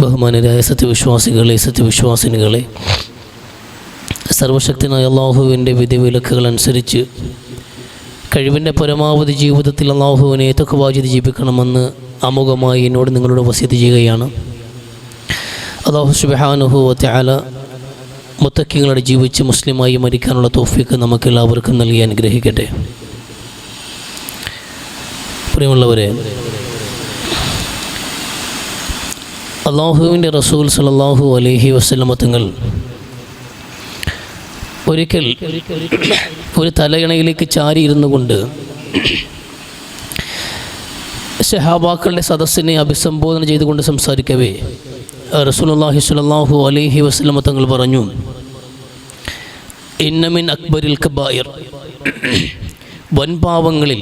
ബഹുമാനരായ സത്യവിശ്വാസികളെ സത്യവിശ്വാസിനികളെ സർവശക്തനായ അള്ളാഹുവിന്റെ വിധിവിലക്കുകൾ അനുസരിച്ച് കഴിവിന്റെ പരമാവധി ജീവിതത്തിൽ അള്ളാഹുവിനെ ഏതൊക്കെ വാചിത് ജീവിക്കണമെന്ന് അമുഖമായി എന്നോട് നിങ്ങളോട് വസീത് ചെയ്യുകയാണ്. അള്ളാഹു സുബാനുഹുവത്തെ ത്യാല മുത്തക്കിങ്ങളോട് ജീവിച്ച് മുസ്ലിമായി മരിക്കാനുള്ള തോഫിക്ക് നമുക്കെല്ലാവർക്കും നൽകി അനുഗ്രഹിക്കട്ടെ. പ്രിയമുള്ളവരെ അള്ളാഹുവിന്റെ റസൂൽ സലാഹു അലഹി വസ്ലമത്തുങ്ങൾ തങ്ങൾ ഒരിക്കൽ ഒരു തലയിണയിലേക്ക് ചാരി ഇരുന്നു കൊണ്ട് ഷഹാബാക്കളുടെ സദസ്സിനെ അഭിസംബോധന ചെയ്തുകൊണ്ട് സംസാരിക്കവേ റസൂലുള്ളാഹി സ്വല്ലല്ലാഹു അലൈഹി വസല്ലമ തങ്ങൾ പറഞ്ഞു ഇന്നമിൻ അക്ബരിൽ കബായിർ. വൻപാവങ്ങളിൽ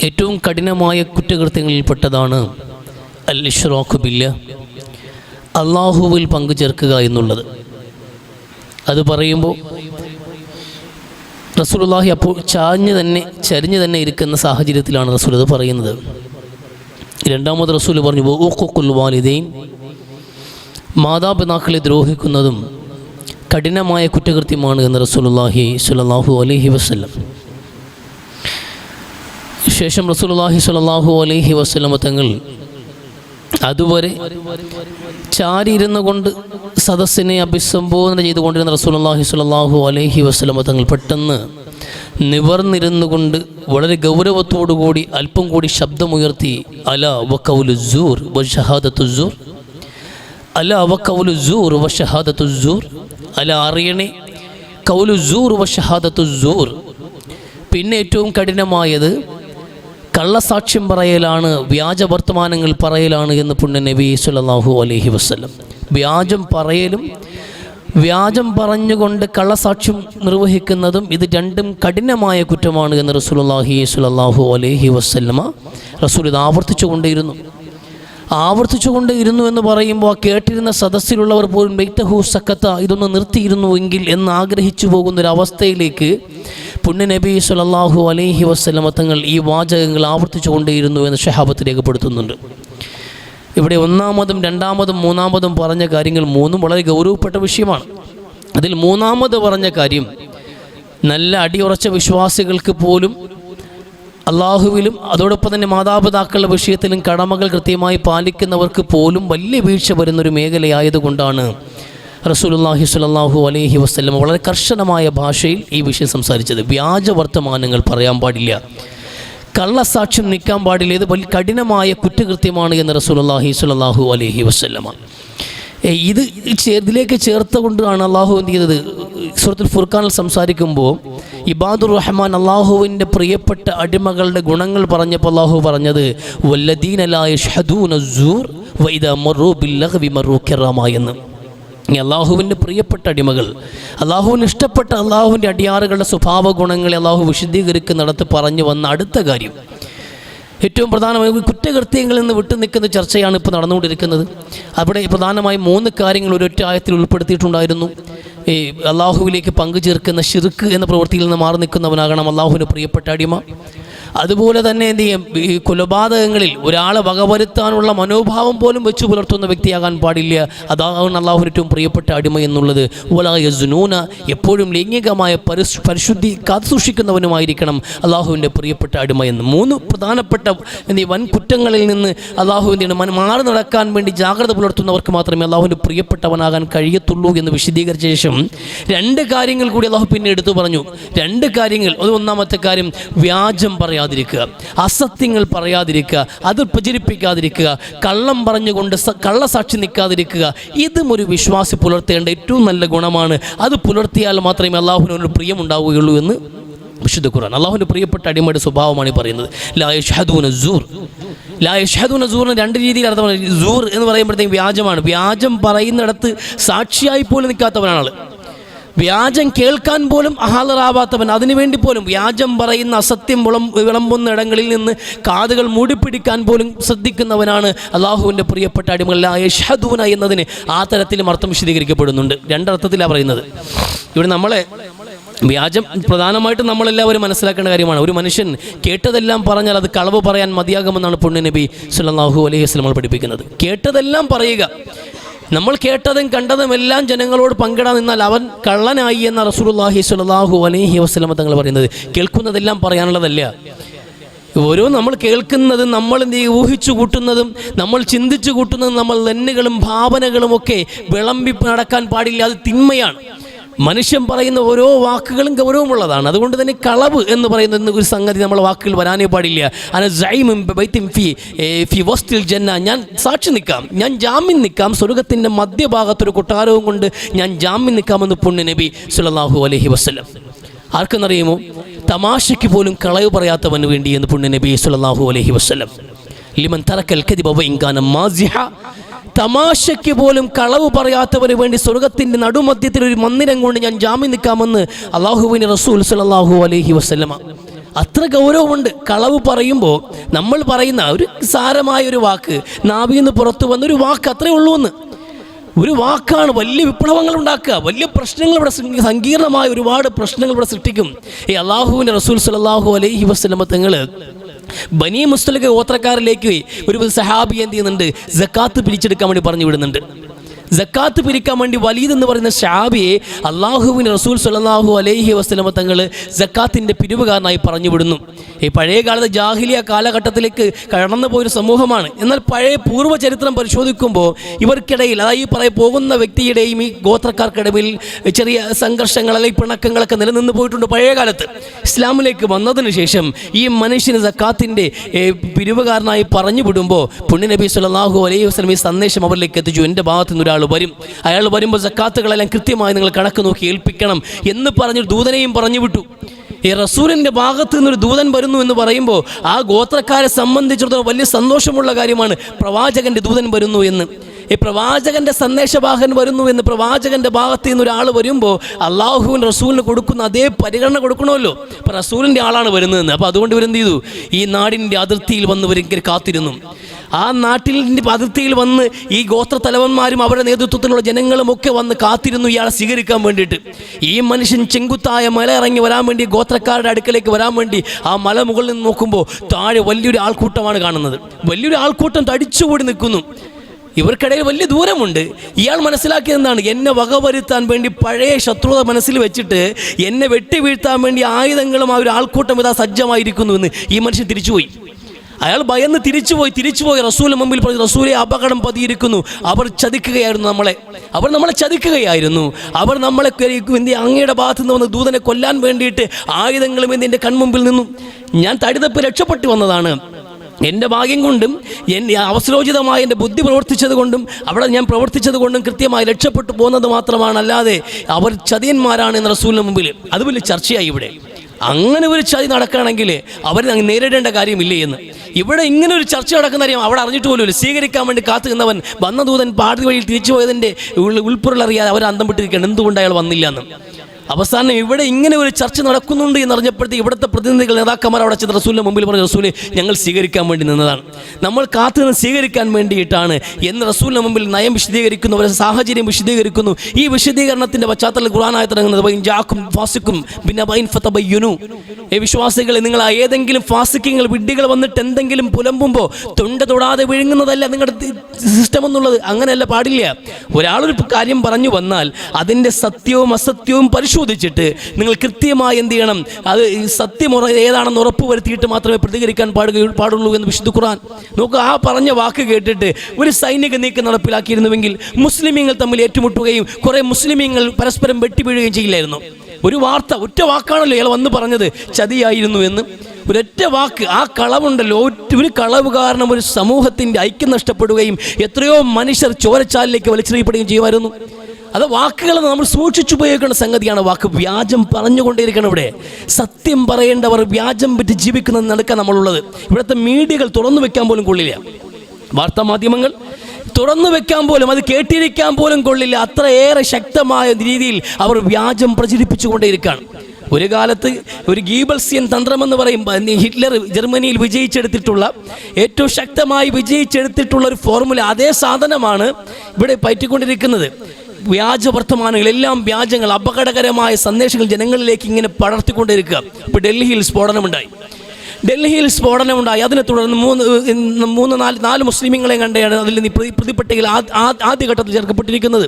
ഏറ്റവും കഠിനമായ കുറ്റകൃത്യങ്ങളിൽപ്പെട്ടതാണ് അൽ ഇഷ്റാഖു ബില്ല അള്ളാഹുവിൽ പങ്കു ചേർക്കുക എന്നുള്ളത്. അത് പറയുമ്പോൾ റസൂലുള്ളാഹി അപ്പോൾ ചാഞ്ഞ് തന്നെ ചരിഞ്ഞ് തന്നെ ഇരിക്കുന്ന സാഹചര്യത്തിലാണ് റസൂൽ അത് പറയുന്നത്. രണ്ടാമത് റസൂൽ പറഞ്ഞു ഊക്കുൽ വാലിദൈൻ. മാതാപിതാക്കളെ ദ്രോഹിക്കുന്നതും കഠിനമായ കുറ്റകൃത്യമാണ് എന്ന് റസൂലുള്ളാഹി സ്വല്ലല്ലാഹു അലൈഹി വസല്ലം. ശേഷം റസൂലുള്ളാഹി സ്വല്ലല്ലാഹു അലൈഹി വസല്ലം തങ്ങൾ അതുവരെ ചാരിയിരുന്നു കൊണ്ട് സദസ്സിനെ അഭിസംബോധന ചെയ്തുകൊണ്ടിരുന്ന റസൂലുള്ളാഹി സ്വല്ലല്ലാഹു അലൈഹി വസല്ലമ തങ്ങൾ പെട്ടെന്ന് നിവർന്നിരുന്നു കൊണ്ട് വളരെ ഗൗരവത്തോടുകൂടി അല്പം കൂടി ശബ്ദമുയർത്തി അല വക്കൗലു സൂർ ഷഹാദത്തു സൂർ? അല വക്കൗലു സൂർ ഷഹാദത്തു സൂർ? അല അറിയണേ കൗലു സൂർ ഷഹാദത്തു സൂർ? പിന്നെ ഏറ്റവും കഠിനമായത് കള്ളസാക്ഷ്യം പറയലാണ് വ്യാജ വർത്തമാനങ്ങൾ പറയലാണ് എന്ന് പുണ്യ നബി സല്ലല്ലാഹു അലഹി വസ്ലം വ്യാജം പറയലും വ്യാജം പറഞ്ഞുകൊണ്ട് കള്ളസാക്ഷ്യം നിർവഹിക്കുന്നതും ഇത് രണ്ടും കഠിനമായ കുറ്റമാണ് എന്ന് റസൂലുള്ളാഹി സുല്ലാഹു അലഹി വസല്ലമ റസൂൽ ഇത് ആവർത്തിച്ചു കൊണ്ടേയിരുന്നു ആവർത്തിച്ചു കൊണ്ടേയിരുന്നു എന്ന് പറയുമ്പോൾ കേട്ടിരുന്ന സദസ്സിലുള്ളവർ പോലും ബെയ്ത്തഹു സക്കത്ത ഇതൊന്ന് നിർത്തിയിരുന്നുവെങ്കിൽ എന്ന് ആഗ്രഹിച്ചു പോകുന്നൊരവസ്ഥയിലേക്ക് പുണ്യ നബി സുലല്ലാഹു അലൈഹി വസ്ലമ തങ്ങൾ ഈ വാചകങ്ങൾ ആവർത്തിച്ചു കൊണ്ടേയിരുന്നു എന്ന് ഷഹാബത്ത് രേഖപ്പെടുത്തുന്നുണ്ട്. ഇവിടെ ഒന്നാമതും രണ്ടാമതും മൂന്നാമതും പറഞ്ഞ കാര്യങ്ങൾ മൂന്നും വളരെ ഗൗരവപ്പെട്ട വിഷയമാണ്. അതിൽ മൂന്നാമത് പറഞ്ഞ കാര്യം നല്ല അടിയുറച്ച വിശ്വാസികൾക്ക് പോലും അള്ളാഹുവിലും അതോടൊപ്പം തന്നെ മാതാപിതാക്കളുടെ വിഷയത്തിലും കടമകൾ കൃത്യമായി പാലിക്കുന്നവർക്ക് പോലും വലിയ വീഴ്ച വരുന്നൊരു മേഖലയായതുകൊണ്ടാണ് റസൂലുള്ളാഹി സ്വല്ലല്ലാഹു അലൈഹി വസല്ലം വളരെ കർശനമായ ഭാഷയിൽ ഈ വിഷയം സംസാരിച്ചത്. വ്യാജ വർത്തമാനങ്ങൾ പറയാൻ പാടില്ല. കള്ളസാക്ഷ്യം നിൽക്കാൻ പാടില്ല. ഇത് വലിയ കഠിനമായ കുറ്റകൃത്യമാണ് എന്ന് റസൂലുള്ളാഹി സ്വല്ലല്ലാഹു അലൈഹി വസല്ലമ. ഏ, ഇത് ഇതിലേക്ക് ചേർത്തുകൊണ്ടാണ് അള്ളാഹു എന്ത് ചെയ്തത്? സുഹൃത്തുൽ ഫുർഖാനിൽ സംസാരിക്കുമ്പോൾ ഇബാദുർ റഹ്മാൻ അള്ളാഹുവിന്റെ പ്രിയപ്പെട്ട അടിമകളുടെ ഗുണങ്ങൾ പറഞ്ഞപ്പോൾ അള്ളാഹു പറഞ്ഞത് വല്ലദീനലായ ഷഹദൂൻ എന്ന്. ഈ അള്ളാഹുവിന്റെ പ്രിയപ്പെട്ട അടിമകൾ അള്ളാഹുവിന് ഇഷ്ടപ്പെട്ട അള്ളാഹുവിന്റെ അടിയാറുകളുടെ സ്വഭാവ ഗുണങ്ങളെ അള്ളാഹു വിശദീകരിക്കുന്നിടത്ത് പറഞ്ഞു വന്ന അടുത്ത കാര്യം. ഏറ്റവും പ്രധാനമായി കുറ്റകൃത്യങ്ങളിൽ നിന്ന് വിട്ടു നിൽക്കുന്ന ചർച്ചയാണ് ഇപ്പോൾ നടന്നുകൊണ്ടിരിക്കുന്നത്. അവിടെ പ്രധാനമായി മൂന്ന് കാര്യങ്ങൾ ഒരൊറ്റ ആയത്തിൽ ഉൾപ്പെടുത്തിയിട്ടുണ്ടായിരുന്നു. ഈ അള്ളാഹുവിലേക്ക് പങ്കു ചേർക്കുന്ന ഷിർക്ക് എന്ന പ്രവൃത്തിയിൽ നിന്ന് മാറി നിൽക്കുന്നവനാകണം അള്ളാഹുവിന് പ്രിയപ്പെട്ട അടിമ. അതുപോലെ തന്നെ എന്ത് ചെയ്യും? ഈ കൊലപാതകങ്ങളിൽ ഒരാളെ വകവരുത്താനുള്ള മനോഭാവം പോലും വെച്ചു പുലർത്തുന്ന വ്യക്തിയാകാൻ പാടില്ല. അതാണ് അള്ളാഹു ഏറ്റവും പ്രിയപ്പെട്ട അടിമ എന്നുള്ളത്. വലായ ജുനൂന എപ്പോഴും ലൈംഗികമായ പരിശ് പരിശുദ്ധി കാത്തുസൂക്ഷിക്കുന്നവനുമായിരിക്കണം അള്ളാഹുവിന്റെ പ്രിയപ്പെട്ട അടിമ എന്ന്. മൂന്ന് പ്രധാനപ്പെട്ട എന്നീ വൻ കുറ്റങ്ങളിൽ നിന്ന് അള്ളാഹുവിന്റെ മൻ മാറി നടക്കാൻ വേണ്ടി ജാഗ്രത പുലർത്തുന്നവർക്ക് മാത്രമേ അള്ളാഹുവിന്റെ പ്രിയപ്പെട്ടവനാകാൻ കഴിയത്തുള്ളൂ എന്ന് വിശദീകരിച്ച ശേഷം രണ്ട് കാര്യങ്ങൾ കൂടി അള്ളാഹു പിന്നെ എടുത്തു പറഞ്ഞു. രണ്ട് കാര്യങ്ങൾ. അത് ഒന്നാമത്തെ കാര്യം വ്യാജം പറയാതിരിക്കുക. അസത്യങ്ങൾ പറയാതിരിക്കുക. അത് പ്രചരിപ്പിക്കാതിരിക്കുക. കള്ളം പറഞ്ഞുകൊണ്ട് കള്ളസാക്ഷി നിൽക്കാതിരിക്കുക. ഇതും ഒരു വിശ്വാസി പുലർത്തേണ്ട ഏറ്റവും നല്ല ഗുണമാണ്. അത് പുലർത്തിയാൽ മാത്രമേ അള്ളാഹുവിനൊരു പ്രിയമുണ്ടാവുകയുള്ളൂ എന്ന് വിശുദ്ധ ഖുർആൻ. അള്ളാഹുവിന്റെ പ്രിയപ്പെട്ട അടിമയുടെ സ്വഭാവമാണ് ഈ പറയുന്നത്. ലാ യഷ്ഹദൂന സൂർ. ലാ യഷ്ഹദൂന സൂറിന് രണ്ട് രീതിയിൽ അർത്ഥമാണ് സൂർ എന്ന് പറയുമ്പോഴത്തേക്കും വ്യാജമാണ്. വ്യാജം പറയുന്നിടത്ത് സാക്ഷിയായി പോലും നിൽക്കാത്തവനാണ് ആൾ. വ്യാജം കേൾക്കാൻ പോലും ഹാജറാവാത്തവൻ അതിനുവേണ്ടി പോലും വ്യാജം പറയുന്ന അസത്യം വിളം വിളമ്പുന്ന ഇടങ്ങളിൽ നിന്ന് കാതുകൾ മൂടിപ്പിടിക്കാൻ പോലും ശ്രദ്ധിക്കുന്നവനാണ് അള്ളാഹുവിന്റെ പ്രിയപ്പെട്ട അടിമകളായ ഷഹദൂന എന്നതിന് ആ തരത്തിലും അർത്ഥം വിശദീകരിക്കപ്പെടുന്നുണ്ട്. രണ്ടർത്ഥത്തിലാണ് പറയുന്നത്. ഇവിടെ നമ്മളെ വ്യാജം പ്രധാനമായിട്ടും നമ്മളെല്ലാവരും മനസ്സിലാക്കേണ്ട കാര്യമാണ്. ഒരു മനുഷ്യൻ കേട്ടതെല്ലാം പറഞ്ഞാൽ അത് കളവ് പറയാൻ മതിയാകുമെന്നാണ് പുണ്യ നബി സുല്ലാഹു അലൈഹി വസ്ലമൾ പഠിപ്പിക്കുന്നത്. കേട്ടതെല്ലാം പറയുക നമ്മൾ കേട്ടതും കണ്ടതും എല്ലാം ജനങ്ങളോട് പങ്കിടാൻ നിന്നാൽ അവൻ കള്ളനായി എന്ന റസൂലുള്ളാഹി സ്വല്ലല്ലാഹു അലഹി വസ്ലമ തങ്ങൾ പറയുന്നത്. കേൾക്കുന്നതെല്ലാം പറയാനുള്ളതല്ല. ഓരോ നമ്മൾ കേൾക്കുന്നതും നമ്മൾ എന്ത് ഊഹിച്ചു കൂട്ടുന്നതും നമ്മൾ ചിന്തിച്ചു കൂട്ടുന്നതും നമ്മൾ ലെന്നുകളും ഭാവനകളും ഒക്കെ വിളമ്പി നടക്കാൻ പാടില്ല. അത് തിന്മയാണ്. മനുഷ്യൻ പറയുന്ന ഓരോ വാക്കുകളും ഗൗരവമുള്ളതാണ്. അതുകൊണ്ട് തന്നെ കളവ് എന്ന് പറയുന്ന ഒരു സംഗതി നമ്മൾ വാക്കുകൾ വരാനേ പാടില്ല. ജന്ന ഞാൻ സാക്ഷി നിൽക്കാം. ഞാൻ ജാമ്യം നിൽക്കാം. സ്വർഗത്തിന്റെ മധ്യഭാഗത്തൊരു കൊട്ടാരവും കൊണ്ട് ഞാൻ ജാമ്യം നിൽക്കാമെന്ന് പുണ്യ നബി സുലല്ലാഹു അലഹി വസ്ലം ആർക്കെന്നറിയുമോ? തമാശയ്ക്ക് പോലും കളവ് പറയാത്തവന് വേണ്ടി എന്ന് പുണ്യ നബി സുലല്ലാഹു അലഹി വസ്ലം ലിമൻ തറക്കൽ കദിബ വഇൻകാന മാസിഹ. തമാശയ്ക്ക് പോലും കളവ് പറയാത്തവന് വേണ്ടി സ്വർഗത്തിന്റെ നടുമധ്യത്തിൽ ഒരു മന്ദിരം കൊണ്ട് ഞാൻ ജാമ്യം നിൽക്കാമെന്ന് അള്ളാഹുവിന് റസൂൽ സലാഹു അലഹി വസ്ലമ അത്ര ഗൗരവമുണ്ട്. കളവ് പറയുമ്പോൾ നമ്മൾ പറയുന്ന ഒരു സാരമായ ഒരു വാക്ക് നാവിൽ നിന്ന് പുറത്തു വന്ന ഒരു വാക്ക് അത്രേ ഉള്ളൂ എന്ന് ഒരു വാക്കാണ് വലിയ വിപ്ലവങ്ങൾ ഉണ്ടാക്കുക. വലിയ പ്രശ്നങ്ങൾ ഇവിടെ സങ്കീ- സങ്കീർണമായ ഒരുപാട് പ്രശ്നങ്ങൾ ഇവിടെ സൃഷ്ടിക്കും. ഈ അള്ളാഹുവിന്റെ റസൂൽ സലാഹു അലൈഹി വസ്ലമ തങ്ങൾ ബനി മുസ്ലിക ഗോത്രക്കാരിലേക്ക് ഒരു സഹാബി എന്ത് ചെയ്യുന്നുണ്ട്? ജക്കാത്ത് പിരിച്ചെടുക്കാൻ വേണ്ടി പറഞ്ഞു വിടുന്നുണ്ട്. ജക്കാത്ത് പിരിക്കാൻ വേണ്ടി വലീദ് എന്ന് പറയുന്ന ഷാബിയെ അള്ളാഹുവിൻ റസൂൽ സല്ലല്ലാഹു അലൈഹി വസ്ലമ തങ്ങൾ ജക്കാത്തിന്റെ പിരിവുകാരനായി പറഞ്ഞു വിടുന്നു ഈ പഴയ കാലത്ത് ജാഹിലിയ കാലഘട്ടത്തിലേക്ക് കടന്നു പോയൊരു സമൂഹമാണ്. എന്നാൽ പഴയ പൂർവ ചരിത്രം പരിശോധിക്കുമ്പോൾ ഇവർക്കിടയിൽ അതായത് ഈ പറയ പോകുന്ന വ്യക്തിയുടെയും ഈ ഗോത്രക്കാർക്കിടയിൽ ചെറിയ സംഘർഷങ്ങൾ അല്ലെങ്കിൽ പിണക്കങ്ങളൊക്കെ നിലനിന്ന് പോയിട്ടുണ്ട് പഴയ കാലത്ത്. ഇസ്ലാമിലേക്ക് വന്നതിന് ശേഷം ഈ മനുഷ്യന് സക്കാത്തിന്റെ പിരിവുകാരനായി പറഞ്ഞു വിടുമ്പോൾ പുണ്യനബി നബി സല്ലല്ലാഹു അലൈഹി വസ്ലം ഈ സന്ദേശം അവരിലേക്ക് എത്തിച്ചു. എന്റെ ഭാഗത്തു നിന്ന് ഒരാൾ വരും. അയാൾ വരുമ്പോൾ സക്കാത്തുകളെല്ലാം കൃത്യമായി നിങ്ങൾ കണക്ക് നോക്കി ഏൽപ്പിക്കണം എന്ന് പറഞ്ഞൊരു ദൂതനെയും പറഞ്ഞു വിട്ടു. ഈ റസൂലിന്റെ ഭാഗത്ത് നിന്നൊരു ദൂതൻ വരുന്നു എന്ന് പറയുമ്പോൾ ആ ഗോത്രക്കാരെ സംബന്ധിച്ചിടത്തോളം വലിയ സന്തോഷമുള്ള കാര്യമാണ് പ്രവാചകന്റെ ദൂതൻ വരുന്നു എന്ന്. ഈ പ്രവാചകന്റെ സന്ദേശവാഹൻ വരുന്നു എന്ന് പ്രവാചകന്റെ ഭാഗത്ത് നിന്ന് ഒരാൾ വരുമ്പോൾ അള്ളാഹുവിൻ റസൂലിന് കൊടുക്കുന്ന അതേ പരിഗണന കൊടുക്കണമല്ലോ. അപ്പം റസൂലിന്റെ ആളാണ് വരുന്നതെന്ന്. അപ്പോൾ അതുകൊണ്ട് ഇവരെന്ത് ചെയ്തു? ഈ നാടിന്റെ അതിർത്തിയിൽ വന്ന് ഇവരെങ്കിൽ കാത്തിരുന്നു. ആ നാട്ടിന്റെ അതിർത്തിയിൽ വന്ന് ഈ ഗോത്ര തലവന്മാരും അവരുടെ നേതൃത്വത്തിലുള്ള ജനങ്ങളും ഒക്കെ വന്ന് കാത്തിരുന്നു ഇയാളെ സ്വീകരിക്കാൻ വേണ്ടിയിട്ട്. ഈ മനുഷ്യൻ ചെങ്കുത്തായ മല ഇറങ്ങി വരാൻ വേണ്ടി ഗോത്രക്കാരുടെ അടുക്കലേക്ക് വരാൻ വേണ്ടി ആ മല മുകളിൽ നിന്ന് നോക്കുമ്പോൾ താഴെ വലിയൊരു ആൾക്കൂട്ടമാണ് കാണുന്നത്. വലിയൊരു ആൾക്കൂട്ടം തടിച്ചുകൂടി നിൽക്കുന്നു. ഇവർക്കിടയിൽ വലിയ ദൂരമുണ്ട്. ഇയാൾ മനസ്സിലാക്കിയത് എന്താണ്? എന്നെ വകവരുത്താൻ വേണ്ടി പഴയ ശത്രുത മനസ്സിൽ വെച്ചിട്ട് എന്നെ വെട്ടി വീഴ്ത്താൻ വേണ്ടി ആയുധങ്ങളും ആ ഒരു ആൾക്കൂട്ടം ഇതാ സജ്ജമായിരിക്കുന്നു എന്ന് ഈ മനുഷ്യൻ തിരിച്ചുപോയി. അയാൾ ഭയന്ന് തിരിച്ചുപോയി തിരിച്ചുപോയി. റസൂലിന് മുമ്പിൽ പറഞ്ഞു റസൂലെ അപകടം പതിയിരിക്കുന്നു. അവർ ചതിക്കുകയായിരുന്നു നമ്മളെ. അവർ നമ്മളെ ചതിക്കുകയായിരുന്നു. അവർ നമ്മളെ എന്ത് അങ്ങയുടെ ഭാഗത്ത് നിന്ന് വന്ന് ദൂതനെ കൊല്ലാൻ വേണ്ടിയിട്ട് ആയുധങ്ങളും എന്ത് എന്റെ കൺമുമ്പിൽ നിന്നും. ഞാൻ തടിതപ്പ് രക്ഷപ്പെട്ടു വന്നതാണ്. എന്റെ ഭാഗ്യം കൊണ്ടും എന്റെ അവസരോചിതമായ എന്റെ ബുദ്ധി പ്രവർത്തിച്ചത് കൊണ്ടും അവിടെ ഞാൻ പ്രവർത്തിച്ചത് കൊണ്ടും കൃത്യമായി രക്ഷപ്പെട്ടു പോകുന്നത് മാത്രമാണ്. അല്ലാതെ അവർ ചതിയന്മാരാണ് എന്ന റസൂലിന് മുമ്പിൽ. അത് വലിയ ചർച്ചയായി ഇവിടെ. അങ്ങനെ ഒരു ചതി നടക്കുകയാണെങ്കിൽ അവർ നേരിടേണ്ട കാര്യമില്ലേ എന്ന്. ഇവിടെ ഇങ്ങനെ ഒരു ചർച്ച നടക്കുന്ന കാര്യം അവിടെ അറിഞ്ഞിട്ട് പോലും സ്വീകരിക്കാൻ വേണ്ടി കാത്തു നിന്നവൻ വന്ന ദൂതൻ പാതി വഴിയിൽ തിരിച്ചു പോയതിന്റെ ഉൾപ്പൊരുൾ അറിയാതെ അവർ അന്തം വിട്ടിരിക്കുകയാണ് എന്തുകൊണ്ട് അയാൾ വന്നില്ല എന്ന്. അവസാനം ഇവിടെ ഇങ്ങനെ ഒരു ചർച്ച നടക്കുന്നുണ്ട് എന്ന് അറിഞ്ഞപ്പോഴത്തേക്ക് ഇവിടുത്തെ പ്രതിനിധികൾ നേതാക്കന്മാർ അവിടെ ചെന്ന് റസൂലിന്റെ മുമ്പിൽ പറഞ്ഞ റസൂലെ ഞങ്ങൾ സ്വീകരിക്കാൻ വേണ്ടി നിന്നതാണ്. നമ്മൾ കാത്തുനിന്ന് സ്വീകരിക്കാൻ വേണ്ടിയിട്ടാണ് എന്ന് റസൂലിന്റെ മുമ്പിൽ നയം വിശദീകരിക്കുന്നു അവരുടെ സാഹചര്യം വിശദീകരിക്കുന്നു. ഈ വിശദീകരണത്തിന്റെ പശ്ചാത്തലത്തിൽ ഖുറാനായി തുടങ്ങുന്നത് "വൈൻ ജാക്കും ഫാസിക്കും പിന്നെ വൈൻ ഫതബയ്യുനു." ഏ വിശ്വാസികളെ നിങ്ങൾ ഏതെങ്കിലും ഫാസിക്കിങ്ങൾ വിഡ്ഢികൾ വന്നിട്ട് എന്തെങ്കിലും പുലമ്പുമ്പോൾ തൊണ്ട തൊടാതെ വിഴുങ്ങുന്നതല്ല നിങ്ങളുടെ സിസ്റ്റം എന്നുള്ളത്. അങ്ങനെയല്ല പാടില്ല. ഒരാളൊരു കാര്യം പറഞ്ഞു വന്നാൽ അതിന്റെ സത്യവും അസത്യവും പരിശോധിച്ചിട്ട് നിങ്ങൾ കൃത്യമായി എന്ത് ചെയ്യണം? അത് സത്യം ഏതാണെന്ന് ഉറപ്പ് വരുത്തിയിട്ട് മാത്രമേ പ്രതികരിക്കാൻ പാടുക പാടുള്ളൂ എന്ന് വിശുദ്ധ ഖുർആൻ. നോക്കുക ആ പറഞ്ഞ വാക്ക് കേട്ടിട്ട് ഒരു സൈനിക നീക്കം നടപ്പിലാക്കിയിരുന്നുവെങ്കിൽ മുസ്ലിമീങ്ങൾ തമ്മിൽ ഏറ്റുമുട്ടുകയും കുറേ മുസ്ലിമീങ്ങൾ പരസ്പരം വെട്ടിവീഴുകയും ചെയ്യില്ലായിരുന്നു. ഒരു വാർത്ത ഒറ്റ വാക്കാണല്ലോ ഇയാൾ വന്ന് പറഞ്ഞത്. ചതിയായിരുന്നു എന്ന്. ഒരൊറ്റ വാക്ക് ആ കളവുണ്ടല്ലോ. ഒരു കളവ് കാരണം ഒരു സമൂഹത്തിന്റെ ഐക്യം നഷ്ടപ്പെടുകയും എത്രയോ മനുഷ്യർ ചോരച്ചാലിലേക്ക് വലിച്ചെറിയപ്പെടുകയും ചെയ്യുമായിരുന്നു. അത് വാക്കുകൾ നമ്മൾ സൂക്ഷിച്ചു സൂക്ഷിച്ചുപയോഗിക്കേണ്ട സംഗതിയാണ് വാക്ക്. വ്യാജം പറഞ്ഞുകൊണ്ടേയിരിക്കണം ഇവിടെ. സത്യം പറയേണ്ടവർ വ്യാജം പറ്റി ജീവിക്കുന്ന നടക്കാൻ നമ്മളുള്ളത്. ഇവിടുത്തെ മീഡിയകൾ തുറന്നു വെക്കാൻ പോലും കൊള്ളില്ല. വാർത്താ മാധ്യമങ്ങൾ തുറന്നു വെക്കാൻ പോലും അത് കേട്ടിരിക്കാൻ പോലും കൊള്ളില്ല. അത്രയേറെ ശക്തമായ രീതിയിൽ അവർ വ്യാജം പ്രചരിപ്പിച്ചുകൊണ്ടേയിരിക്കുകയാണ്. ഒരു കാലത്ത് ഒരു ഗീബൽസിയൻ തന്ത്രമെന്ന് പറയും ഹിറ്റ്ലർ ജർമ്മനിയിൽ വിജയിച്ചെടുത്തിട്ടുള്ള ഏറ്റവും ശക്തമായി വിജയിച്ചെടുത്തിട്ടുള്ള ഒരു ഫോർമുല അതേ സാധനമാണ് ഇവിടെ പറ്റിക്കൊണ്ടിരിക്കുന്നത്. വ്യാജ വർത്തമാനങ്ങൾ എല്ലാം വ്യാജങ്ങൾ അപകടകരമായ സന്ദേശങ്ങൾ ജനങ്ങളിലേക്ക് ഇങ്ങനെ പടർത്തിക്കൊണ്ടിരിക്കുക ഇപ്പോൾ ഡൽഹിയിൽ സ്ഫോടനമുണ്ടായി. ഡൽഹിയിൽ സ്ഫോടനമുണ്ടായി അതിനെ തുടർന്ന് മൂന്ന് മൂന്ന് നാല് നാല് മുസ്ലിമീങ്ങളെ കണ്ടെയാണ് അതിൽ നിന്ന് പ്രതി ആദ്യ ആദ്യഘട്ടത്തിൽ ചേർക്കപ്പെട്ടിരിക്കുന്നത്.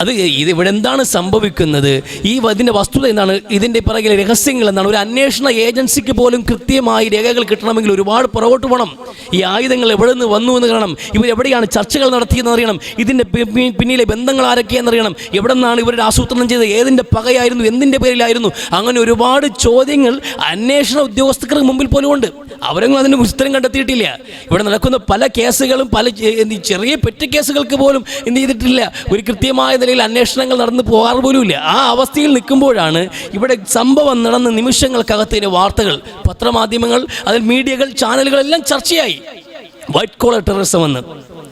അത് ഇത് ഇവിടെ എന്താണ് സംഭവിക്കുന്നത്? ഈ ഇതിന്റെ വസ്തുത എന്താണ്? ഇതിന്റെ പിറകിലെ രഹസ്യങ്ങൾ എന്താണ്? ഒരു അന്വേഷണ ഏജൻസിക്ക് പോലും കൃത്യമായി രേഖകൾ കിട്ടണമെങ്കിൽ ഒരുപാട് പുറകോട്ട് പോകണം. ഈ ആയുധങ്ങൾ എവിടെ നിന്ന് വന്നു എന്ന് കാണണം. ഇവർ എവിടെയാണ് ചർച്ചകൾ നടത്തിയെന്ന് അറിയണം. ഇതിന്റെ പിന്നിലെ ബന്ധങ്ങൾ ആരൊക്കെയെന്ന് അറിയണം. എവിടെ നിന്നാണ് ഇവരുടെ ആസൂത്രണം ചെയ്തത്? ഏതിന്റെ പകയായിരുന്നു? എന്തിന്റെ പേരിലായിരുന്നു? അങ്ങനെ ഒരുപാട് ചോദ്യങ്ങൾ അന്വേഷണ ഉദ്യോഗസ്ഥർക്ക് മുമ്പിൽ പോലും ഉണ്ട്. അവരൊന്നും അതിന് ഉത്തരം കണ്ടെത്തിയിട്ടില്ല. ഇവിടെ നടക്കുന്ന പല കേസുകളും പല ചെറിയ പെറ്റ് കേസുകൾക്ക് പോലും എന്ത് ചെയ്തിട്ടില്ല. ഒരു കൃത്യമായ നിലയിൽ അന്വേഷണങ്ങൾ നടന്നു പോകാറ് പോലുമില്ല. ആ അവസ്ഥയിൽ നിൽക്കുമ്പോഴാണ് ഇവിടെ സംഭവം നടന്ന നിമിഷങ്ങൾക്കകത്തിന് വാർത്തകൾ പത്രമാധ്യമങ്ങൾ അതിൽ മീഡിയകൾ ചാനലുകളെല്ലാം ചർച്ചയായി. വൈറ്റ് കോളർ ടെററിസം എന്ന്.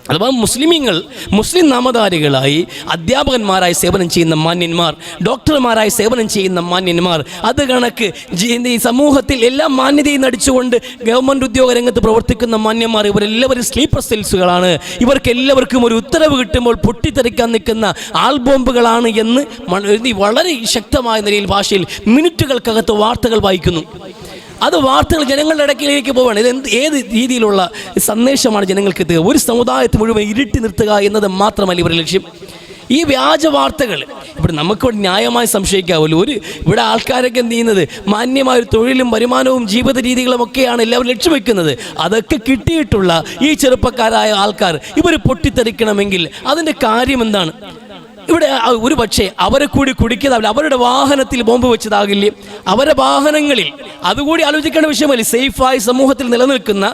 അഥവാ മുസ്ലിമീങ്ങൾ മുസ്ലിം നാമധാരികളായി അധ്യാപകന്മാരായി സേവനം ചെയ്യുന്ന മാന്യന്മാർ ഡോക്ടർമാരായി സേവനം ചെയ്യുന്ന മാന്യന്മാർ അത് കണക്ക് ഈ സമൂഹത്തിൽ എല്ലാ മാന്യതയും നടിച്ചുകൊണ്ട് ഗവൺമെന്റ് ഉദ്യോഗ രംഗത്ത് പ്രവർത്തിക്കുന്ന മാന്യന്മാർ ഇവരെല്ലാവരും സ്ലീപ്പർ സെൽസുകളാണ് ഇവർക്ക് എല്ലാവർക്കും ഒരു ഉത്തരവ് കിട്ടുമ്പോൾ പൊട്ടിത്തെറിക്കാൻ നിൽക്കുന്ന ആൾ ബോംബുകളാണ് എന്ന് വളരെ ശക്തമായ നിലയിൽ ഭാഷയിൽ മിനിറ്റുകൾക്കകത്ത് വാർത്തകൾ വായിക്കുന്നു. അത് വാർത്തകൾ ജനങ്ങളുടെ ഇടയ്ക്കിലേക്ക് പോവാണ്. ഇത് എന്ത് ഏത് രീതിയിലുള്ള സന്ദേശമാണ് ജനങ്ങൾക്ക് എത്തുക ഒരു സമുദായത്തെ മുഴുവൻ ഇരുട്ടി നിർത്തുക എന്നത് മാത്രമല്ല ഇവരുടെ ലക്ഷ്യം. ഈ വ്യാജ വാർത്തകൾ ഇവിടെ നമുക്ക് ന്യായമായി സംശയിക്കാവല്ലോ. ഒരു ഇവിടെ ആൾക്കാരൊക്കെ ചെയ്യുന്നത്? മാന്യമായ ഒരു തൊഴിലും വരുമാനവും ജീവിത രീതികളും ഒക്കെയാണ് എല്ലാവരും ലക്ഷ്യം വെക്കുന്നത്. അതൊക്കെ കിട്ടിയിട്ടുള്ള ഈ ചെറുപ്പക്കാരായ ആൾക്കാർ ഇവർ പൊട്ടിത്തെറിക്കണമെങ്കിൽ അതിന്റെ കാര്യം എന്താണ്? ഇവിടെ ഒരു പക്ഷേ അവരെ കൂടി കുടിക്കതാവില്ല. അവരുടെ വാഹനത്തിൽ ബോംബ് വെച്ചതാകില്ലേ? അവരുടെ വാഹനങ്ങളിൽ അതുകൂടി ആലോചിക്കേണ്ട വിഷയമല്ലേ? സേഫായി സമൂഹത്തിൽ നിലനിൽക്കുന്ന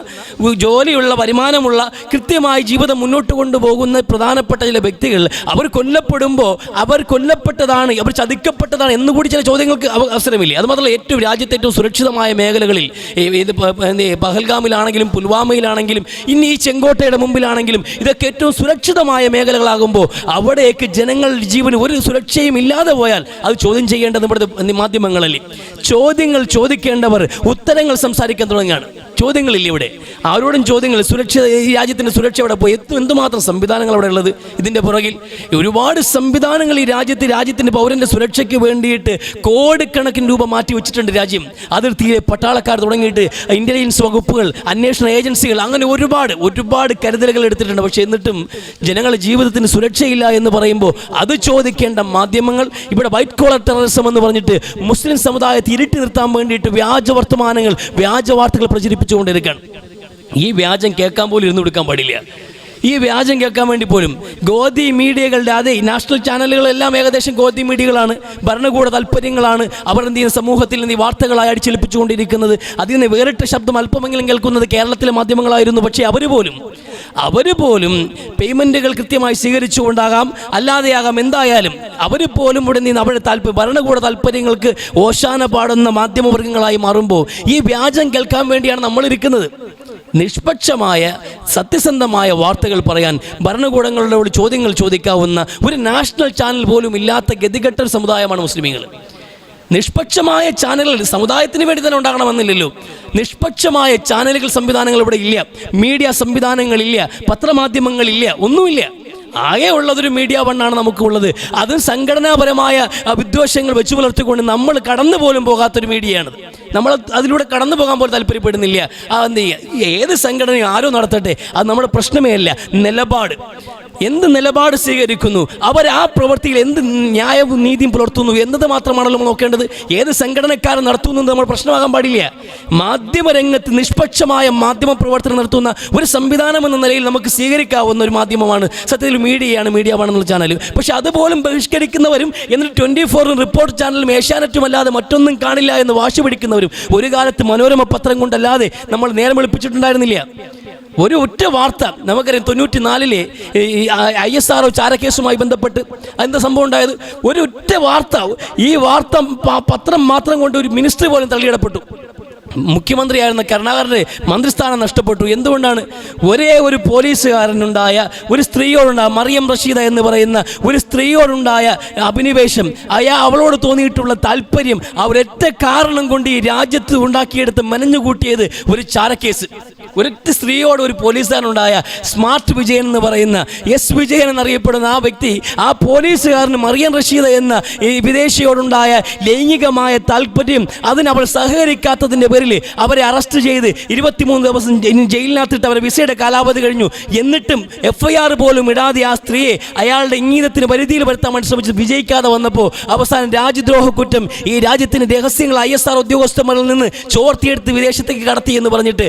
ജോലിയുള്ള വരുമാനമുള്ള കൃത്യമായി ജീവിതം മുന്നോട്ട് കൊണ്ടുപോകുന്ന പ്രധാനപ്പെട്ട ചില വ്യക്തികൾ അവർ കൊല്ലപ്പെടുമ്പോൾ അവർ കൊല്ലപ്പെട്ടതാണ് അവർ ചതിക്കപ്പെട്ടതാണ് എന്നുകൂടി ചില ചോദ്യങ്ങൾക്ക് അവസരമില്ല? അത് മാത്രമല്ല ഏറ്റവും രാജ്യത്തെ ഏറ്റവും സുരക്ഷിതമായ മേഖലകളിൽ ഇത് പഹൽഗാമിലാണെങ്കിലും പുൽവാമയിലാണെങ്കിലും ഇനി ഈ ചെങ്കോട്ടയുടെ മുമ്പിലാണെങ്കിലും ഇതൊക്കെ ഏറ്റവും സുരക്ഷിതമായ മേഖലകളാകുമ്പോൾ അവിടേക്ക് ജനങ്ങളുടെ ജീവന് ഒരു സുരക്ഷയും ഇല്ലാതെ പോയാൽ അത് ചോദ്യം ചെയ്യേണ്ടത് ഇവിടുത്തെ മാധ്യമങ്ങളല്ലേ? ചോദ്യങ്ങൾ ചോദിക്കേണ്ടവർ ഉത്തരങ്ങൾ സംസാരിക്കാൻ തുടങ്ങിയാണ് ചോദ്യങ്ങളില്ല ഇവിടെ. ആരോടും ചോദ്യങ്ങൾ സുരക്ഷ ഈ രാജ്യത്തിന്റെ സുരക്ഷ അവിടെ പോയി? എത്തും എന്തുമാത്രം സംവിധാനങ്ങൾ അവിടെ ഉള്ളത്? ഇതിന്റെ പുറകിൽ ഒരുപാട് സംവിധാനങ്ങൾ ഈ രാജ്യത്ത് രാജ്യത്തിന്റെ പൗരന്റെ സുരക്ഷയ്ക്ക് വേണ്ടിയിട്ട് കോടിക്കണക്കിന് രൂപ മാറ്റി വെച്ചിട്ടുണ്ട് രാജ്യം. അതിർത്തിയിലെ പട്ടാളക്കാർ തുടങ്ങിയിട്ട് ഇന്റലിജൻസ് വകുപ്പുകൾ അന്വേഷണ ഏജൻസികൾ അങ്ങനെ ഒരുപാട് ഒരുപാട് കരുതലുകൾ എടുത്തിട്ടുണ്ട്. പക്ഷേ എന്നിട്ടും ജനങ്ങളുടെ ജീവിതത്തിന് സുരക്ഷയില്ല എന്ന് പറയുമ്പോൾ അത് ചോദിക്കേണ്ട മാധ്യമങ്ങൾ ഇവിടെ വൈറ്റ് കോളർ ടെററിസം എന്ന് പറഞ്ഞിട്ട് മുസ്ലിം സമുദായത്തെ ഇരുട്ടി നിർത്താൻ വേണ്ടിയിട്ട് വ്യാജ വർത്തമാനങ്ങൾ വ്യാജ വാർത്തകൾ പ്രചരിപ്പിച്ചുകൊണ്ടിരിക്കുകയാണ്. ഈ വ്യാജം കേൾക്കാൻ പോലും ഇരുന്ന് കൊടുക്കാൻ പാടില്ല. ഈ വ്യാജം കേൾക്കാൻ വേണ്ടി പോലും ഗോതി മീഡിയകളുടെ അതെ നാഷണൽ ചാനലുകളെല്ലാം ഏകദേശം ഗോതി മീഡിയകളാണ് ഭരണകൂട താല്പര്യങ്ങളാണ്. അവർ എന്ത് ചെയ്യുന്ന? സമൂഹത്തിൽ നിന്ന് വാർത്തകളായി അടിച്ചേൽപ്പിച്ചുകൊണ്ടിരിക്കുന്നത്. അതിൽ നിന്ന് വേറിട്ട ശബ്ദം അല്പമെങ്കിലും കേൾക്കുന്നത് കേരളത്തിലെ മാധ്യമങ്ങളായിരുന്നു. പക്ഷേ അവർ പോലും അവർ പോലും പേയ്മെന്റുകൾ കൃത്യമായി സ്വീകരിച്ചുകൊണ്ടാകാം അല്ലാതെയാകാം. എന്തായാലും അവർ പോലും ഇവിടെ നിന്ന് അവരുടെ താല്പര്യം ഭരണകൂട താല്പര്യങ്ങൾക്ക് ഓശാന പാടുന്ന മാധ്യമവർഗങ്ങളായി മാറുമ്പോൾ ഈ വ്യാജം കേൾക്കാൻ വേണ്ടിയാണ് നമ്മളിരിക്കുന്നത്. നിഷ്പക്ഷമായ സത്യസന്ധമായ വാർത്തകൾ പറയാൻ ഭരണകൂടങ്ങളോട് ചോദ്യങ്ങൾ ചോദിക്കാവുന്ന ഒരു നാഷണൽ ചാനൽ പോലും ഇല്ലാത്ത ഗതികെട്ട സമുദായമാണ് മുസ്ലിമീങ്ങൾ. നിഷ്പക്ഷമായ ചാനലുകൾ സമുദായത്തിന് വേണ്ടി തന്നെ ഉണ്ടാകണമെന്നില്ലല്ലോ. നിഷ്പക്ഷമായ ചാനലുകൾ സംവിധാനങ്ങൾ ഇവിടെ ഇല്ല. മീഡിയ സംവിധാനങ്ങളില്ല പത്രമാധ്യമങ്ങളില്ല. ഒന്നുമില്ല. ആകെ ഉള്ളതൊരു മീഡിയ വണ്ണാണ് നമുക്കുള്ളത് അതും സംഘടനാപരമായ വിദ്വേഷങ്ങൾ വെച്ചു പുലർത്തിക്കൊണ്ട് നമ്മൾ കടന്നു പോലും പോകാത്തൊരു മീഡിയയാണത്. നമ്മൾ അതിലൂടെ കടന്നു പോകാൻ പോലും താല്പര്യപ്പെടുന്നില്ല. എന്ത് ചെയ്യുക ഏത് സംഘടനയും ആരോ നടത്തട്ടെ അത് നമ്മുടെ പ്രശ്നമേ അല്ല. നിലപാട്. എന്ത് നിലപാട് സ്വീകരിക്കുന്നു? അവർ ആ പ്രവൃത്തിയിൽ എന്ത് ന്യായവും നീതിയും പുലർത്തുന്നു എന്നത് മാത്രമാണല്ലോ നമ്മൾ നോക്കേണ്ടത്. ഏത് സംഘടനക്കാരൻ നടത്തുന്നു നമ്മൾ പ്രശ്നമാകാൻ പാടില്ല. മാധ്യമരംഗത്ത് നിഷ്പക്ഷമായ മാധ്യമ പ്രവർത്തനം നടത്തുന്ന ഒരു സംവിധാനം എന്ന നിലയിൽ നമുക്ക് സ്വീകരിക്കാവുന്ന ഒരു മാധ്യമമാണ്. സത്യത്തിൽ മീഡിയയാണ് മീഡിയ വേണമെന്നുള്ള ചാനൽ. പക്ഷേ അതുപോലും ബഹിഷ്കരിക്കുന്നവരും എന്നിട്ട് ട്വന്റി ഫോറിന് റിപ്പോർട്ട് ചാനലും ഏഷ്യാനെറ്റും അല്ലാതെ മറ്റൊന്നും കാണില്ല എന്ന് വാശി പിടിക്കുന്നവരും ഒരു കാലത്ത് മനോരമ പത്രം കൊണ്ടല്ലാതെ നമ്മൾ നേരം വെളുപ്പിച്ചിട്ടുണ്ടായിരുന്നില്ല. ഒരു ഒറ്റ വാർത്ത നമുക്കറിയാം തൊണ്ണൂറ്റി നാലിലെ ഐ എസ് ആർ ചാരക്കേസുമായി ബന്ധപ്പെട്ട് അതിന്റെ സംഭവം ഉണ്ടായത്? ഒരു ഒറ്റ വാർത്ത ഈ വാർത്ത പത്രം മാത്രം കൊണ്ട് ഒരു മിനിസ്റ്റർ പോലും തള്ളിയിടപ്പെട്ടു. മുഖ്യമന്ത്രിയായിരുന്ന കരുണാകരന്റെ മന്ത്രിസ്ഥാനം നഷ്ടപ്പെട്ടു. എന്തുകൊണ്ടാണ്? ഒരേ ഒരു പോലീസുകാരനുണ്ടായ ഒരു സ്ത്രീയോടുണ്ടായ മറിയം റഷീദ എന്ന് പറയുന്ന ഒരു സ്ത്രീയോടുണ്ടായ അഭിനിവേശം അയാ അവളോട് തോന്നിയിട്ടുള്ള താല്പര്യം ആ ഒരൊറ്റ കാരണം കൊണ്ട് ഈ രാജ്യത്ത് ഉണ്ടാക്കിയെടുത്ത് മെനഞ്ഞുകൂട്ടിയത് ഒരു ചാരക്കേസ്. ഒരൊറ്റ സ്ത്രീയോട് ഒരു പോലീസുകാരനുണ്ടായ സ്മാർട്ട് വിജയൻ എന്ന് പറയുന്ന എസ് വിജയൻ എന്നറിയപ്പെടുന്ന ആ വ്യക്തി ആ പോലീസുകാരന് മറിയൻ റഷീദ എന്ന ഈ വിദേശിയോടുണ്ടായ ലൈംഗികമായ താല്പര്യം അതിനവൾ സഹകരിക്കാത്തതിന്റെ പേരിൽ അവരെ അറസ്റ്റ് ചെയ്ത് ഇരുപത്തിമൂന്ന് ദിവസം ജയി- ജയിലിനകത്തിട്ട് അവരെ വിസയുടെ കാലാവധി കഴിഞ്ഞു. എന്നിട്ടും എഫ് ഐ ആർ പോലും ഇടാതെ ആ സ്ത്രീയെ അയാളുടെ ഇംഗീതത്തിന് പരിധിയിൽ വരുത്താൻ വേണ്ടി ശ്രമിച്ച് വിജയിക്കാതെ വന്നപ്പോൾ അവസാനം രാജ്യദ്രോഹ കുറ്റം ഈ രാജ്യത്തിന് രഹസ്യങ്ങൾ ഐ എസ് ആർ ഉദ്യോഗസ്ഥന്മാരിൽ നിന്ന് ചോർത്തിയെടുത്ത് വിദേശത്തേക്ക് കടത്തി എന്ന് പറഞ്ഞിട്ട്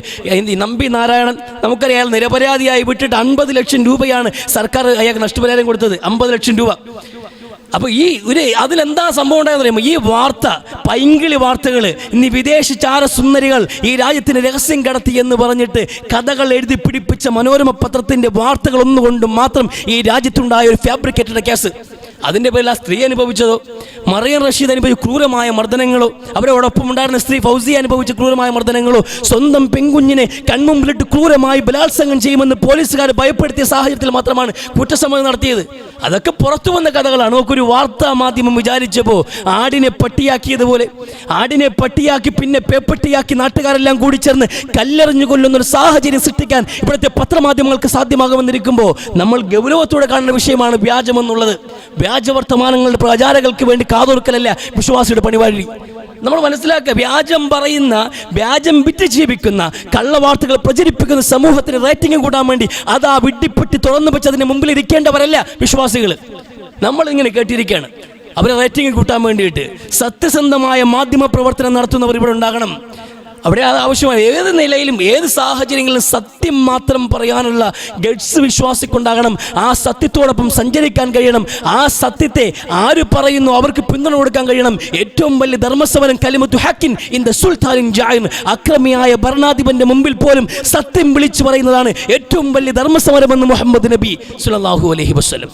ഈ നമ്പി നാരായണൻ നമുക്കറിയാം നിരപരാധിയായി വിട്ടിട്ട് അൻപത് ലക്ഷം രൂപയാണ് സർക്കാർ അയാൾക്ക് നഷ്ടപരിഹാരം കൊടുത്തത്. അമ്പത് ലക്ഷം രൂപ. അപ്പോൾ ഈ ഒരു അതിലെന്താ സംഭവം ഉണ്ടായെന്ന് പറയുമ്പോൾ ഈ വാർത്ത പൈങ്കിളി വാർത്തകൾ ഇനി വിദേശ ചാര സുന്ദരികൾ ഈ രാജ്യത്തിന് രഹസ്യം കടത്തി എന്ന് പറഞ്ഞിട്ട് കഥകൾ എഴുതി പിടിപ്പിച്ച മനോരമ പത്രത്തിന്റെ വാർത്തകളൊന്നുകൊണ്ടും മാത്രം ഈ രാജ്യത്തുണ്ടായ ഒരു ഫാബ്രിക്കേറ്റഡ് കേസ് അതിന്റെ പേരിൽ ആ സ്ത്രീ അനുഭവിച്ചതോ? മറിയൻ റഷീദ് അനുഭവിച്ച ക്രൂരമായ മർദ്ദനങ്ങളോ അവരോടൊപ്പം ഉണ്ടായിരുന്ന സ്ത്രീ ഫൗസി അനുഭവിച്ച ക്രൂരമായ മർദ്ദനങ്ങളോ സ്വന്തം പെൺകുഞ്ഞിനെ കൺമുമ്പിലിട്ട് ക്രൂരമായി ബലാത്സംഗം ചെയ്യുമെന്ന് പോലീസുകാർ ഭയപ്പെടുത്തിയ സാഹചര്യത്തിൽ മാത്രമാണ് കുറ്റസമ്മതം നടത്തിയത്. അതൊക്കെ പുറത്തു വന്ന കഥകളാണ്. നമുക്കൊരു വാർത്താ മാധ്യമം വിചാരിച്ചപ്പോൾ ആടിനെ പട്ടിയാക്കിയതുപോലെ ആടിനെ പട്ടിയാക്കി പിന്നെ പേപ്പട്ടിയാക്കി നാട്ടുകാരെല്ലാം കൂടി ചേർന്ന് കല്ലെറിഞ്ഞു കൊല്ലുന്ന ഒരു സാഹചര്യം സൃഷ്ടിക്കാൻ ഇവിടുത്തെ പത്രമാധ്യമങ്ങൾക്ക് സാധ്യമാകുമെന്നിരിക്കുമ്പോൾ നമ്മൾ ഗൗരവത്തോടെ കാണുന്ന വിഷയമാണ് വ്യാജമെന്നുള്ളത്. വ്യാജവർത്തമാനങ്ങളുടെ പ്രചാരകൾക്ക് വേണ്ടി കാതോർക്കലല്ല വിശ്വാസിയുടെ പണിവാഴി? നമ്മൾ മനസ്സിലാക്കുക വ്യാജം പറയുന്ന വ്യാജം വിറ്റ് ജീവിക്കുന്ന കള്ളവാർത്തകൾ പ്രചരിപ്പിക്കുന്ന സമൂഹത്തിന് റേറ്റിംഗ് കൂടാൻ വേണ്ടി അതാ വിഡ്ഢിപ്പെട്ടി തുറന്നു വെച്ച് അതിന് മുമ്പിൽ ഇരിക്കേണ്ടവരല്ല വിശ്വാസികൾ നമ്മൾ ഇങ്ങനെ കേട്ടിരിക്കുകയാണ്. അവരെ റേറ്റിംഗ് കൂട്ടാൻ വേണ്ടിയിട്ട് സത്യസന്ധമായ മാധ്യമ പ്രവർത്തനം നടത്തുന്നവർ ഇവിടെ ഉണ്ടാകണം. അവിടെ അത് ആവശ്യമാണ്. ഏത് നിലയിലും ഏത് സാഹചര്യങ്ങളിലും സത്യം മാത്രം പറയാനുള്ള ഗഡ്സ് വിശ്വാസിക്കുണ്ടാകണം. ആ സത്യത്തോടൊപ്പം സഞ്ചരിക്കാൻ കഴിയണം. ആ സത്യത്തെ ആര് പറയുന്നു അവർക്ക് പിന്തുണ കൊടുക്കാൻ കഴിയണം. ഏറ്റവും വലിയ ധർമ്മസമരം കലിമത്തു ഹാക്കിൻ ഇൻ ദ സുൽത്താനിൻ ജായൻ. അക്രമിയായ ഭരണാധിപന്റെ മുമ്പിൽ പോലും സത്യം വിളിച്ചു പറയുന്നതാണ് ഏറ്റവും വലിയ ധർമ്മസമരമെന്ന് മുഹമ്മദ് നബി സുലല്ലാഹു അലഹി വസ്ലം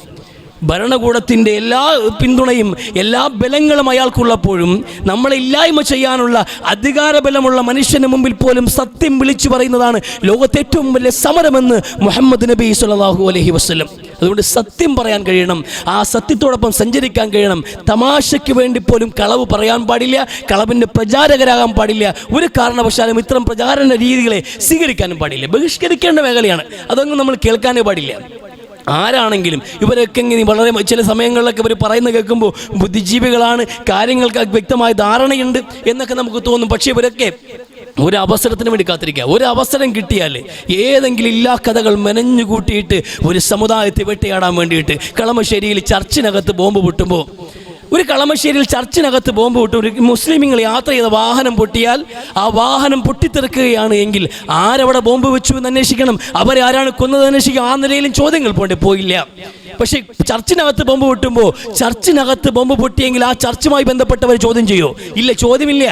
ഭരണകൂടത്തിന്റെ എല്ലാ പിന്തുണയും എല്ലാ ബലങ്ങളും അയാൾക്കുള്ളപ്പോഴും നമ്മളെ ഇല്ലായ്മ ചെയ്യാനുള്ള അധികാരബലമുള്ള മനുഷ്യന് മുമ്പിൽ പോലും സത്യം വിളിച്ചു പറയുന്നതാണ് ലോകത്തെ ഏറ്റവും വലിയ സമരമെന്ന് മുഹമ്മദ് നബി സുല്ലാഹു അലഹി വസ്ലം അതുകൊണ്ട് സത്യം പറയാൻ കഴിയണം ആ സത്യത്തോടൊപ്പം സഞ്ചരിക്കാൻ കഴിയണം. തമാശയ്ക്ക് വേണ്ടി പോലും കളവ് പറയാൻ പാടില്ല കളവിന്റെ പ്രചാരകരാകാൻ പാടില്ല. ഒരു കാരണവശാലും ഇത്തരം പ്രചാരണ രീതികളെ സ്വീകരിക്കാനും പാടില്ല. ബഹിഷ്കരിക്കേണ്ട മേഖലയാണ്. അതൊന്നും നമ്മൾ കേൾക്കാനേ പാടില്ല. ആരാണെങ്കിലും ഇവരൊക്കെ ഇങ്ങനെ വളരെ ചില സമയങ്ങളിലൊക്കെ ഇവർ പറയുന്നത് കേൾക്കുമ്പോൾ ബുദ്ധിജീവികളാണ് കാര്യങ്ങൾക്ക് വ്യക്തമായ ധാരണയുണ്ട് എന്നൊക്കെ നമുക്ക് തോന്നും. പക്ഷേ ഇവരൊക്കെ ഒരു അവസരത്തിന് വേണ്ടി കാത്തിരിക്കുക. ഒരു അവസരം കിട്ടിയാൽ ഏതെങ്കിലും ഇല്ലാ കഥകൾ മെനഞ്ഞു കൂട്ടിയിട്ട് ഒരു സമുദായത്തെ വെട്ടിയാടാൻ വേണ്ടിയിട്ട് കളമശ്ശേരിയിൽ ചർച്ചിനകത്ത് ബോംബ് പൊട്ടുമ്പോൾ ഒരു കളമശ്ശേരിയിൽ ചർച്ചിനകത്ത് ബോംബ് വിട്ട് ഒരു മുസ്ലിമിങ്ങൾ യാത്ര ചെയ്ത വാഹനം പൊട്ടിയാൽ ആ വാഹനം പൊട്ടിത്തെറുക്കുകയാണ് എങ്കിൽ ആരവിടെ ബോംബ് വെച്ചു എന്ന് അന്വേഷിക്കണം? അവരെ ആരാണ് കൊന്നത് അന്വേഷിക്കും ആ നിലയിലും ചോദ്യങ്ങൾ പോണ്ടി പോയില്ല. പക്ഷേ ചർച്ചിനകത്ത് ബോംബ് പൊട്ടുമ്പോൾ ചർച്ചിനകത്ത് ബോംബ് പൊട്ടിയെങ്കിൽ ആ ചർച്ചുമായി ബന്ധപ്പെട്ടവർ ചോദ്യം ചെയ്യോ? ഇല്ല ചോദ്യമില്ല.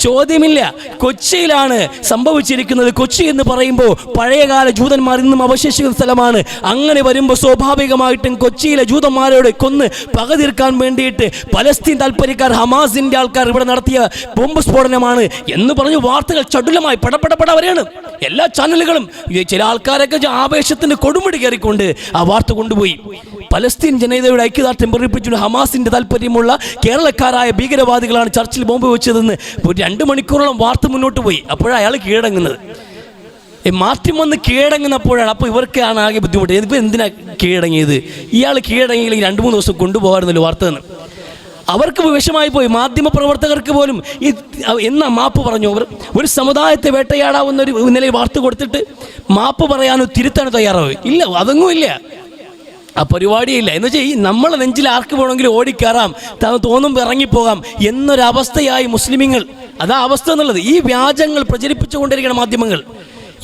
ചോദ്യമില്ല. കൊച്ചിയിലാണ് സംഭവിച്ചിരിക്കുന്നത്. കൊച്ചി എന്ന് പറയുമ്പോൾ പഴയകാല ജൂതന്മാർ ഇന്നും അവശേഷിക്കുന്ന സ്ഥലമാണ്. അങ്ങനെ വരുമ്പോൾ സ്വാഭാവികമായിട്ടും കൊച്ചിയിലെ ജൂതന്മാരോട് കൊന്ന് പകതീർക്കാൻ വേണ്ടിയിട്ട് പലസ്തീൻ താല്പര്യക്കാർ ഹമാസിന്റെ ആൾക്കാർ ഇവിടെ നടത്തിയ ബോംബ് സ്ഫോടനമാണ് എന്ന് പറഞ്ഞ് വാർത്തകൾ ചടുലമായി പടപടപട വരെയാണ് എല്ലാ ചാനലുകളും ചില ആൾക്കാരൊക്കെ ആവേശത്തിന് കൊടുമുടി കയറിക്കൊണ്ട് ആ വാർത്ത കൊണ്ടുപോയി. പലസ്തീൻ ജനതയുടെ ഐക്യദാർഢ്യം പ്രകടിപ്പിച്ചുകൊണ്ട് ഹമാസിന്റെ താല്പര്യമുള്ള കേരളക്കാരായ ഭീകരവാദികളാണ് ചർച്ചിൽ ബോംബ് വെച്ചതെന്ന് രണ്ട് മണിക്കൂറോളം വാർത്ത മുന്നോട്ട് പോയി. അപ്പോഴാണ് അയാൾ കീഴടങ്ങുന്നത്. മാറ്റം വന്ന് കീഴടങ്ങുന്നപ്പോഴാണ് അപ്പോൾ ഇവർക്കാണ് ആകെ ബുദ്ധിമുട്ട്. ഇതിപ്പോൾ എന്തിനാ കീഴടങ്ങിയത്? ഇയാൾ കീഴടങ്ങിയില്ലെങ്കിൽ രണ്ട് മൂന്ന് ദിവസം കൊണ്ടുപോകാറുന്നല്ലോ വാർത്ത എന്ന്. അവർക്ക് വിഷമായി പോയി. മാധ്യമ പ്രവർത്തകർക്ക് പോലും ഈ എന്നാ മാപ്പ് പറഞ്ഞു. അവർ ഒരു സമുദായത്തെ വേട്ടയാടാവുന്ന ഒരു നിലയിൽ വാർത്ത കൊടുത്തിട്ട് മാപ്പ് പറയാനോ തിരുത്താനോ തയ്യാറാവുക ഇല്ല അതൊന്നും ഇല്ല. ആ പരിപാടിയില്ല. എന്ന് വെച്ചാൽ ഈ നമ്മളെ നെഞ്ചിൽ ആർക്ക് വേണമെങ്കിലും ഓടിക്കയറാം. ത- തോന്നുമ്പോൾ ഇറങ്ങിപ്പോകാം എന്നൊരവസ്ഥയായി മുസ്ലിമിങ്ങൾ. അതാ അവസ്ഥ എന്നുള്ളത്. ഈ വ്യാജങ്ങൾ പ്രചരിപ്പിച്ചുകൊണ്ടിരിക്കണം മാധ്യമങ്ങൾ.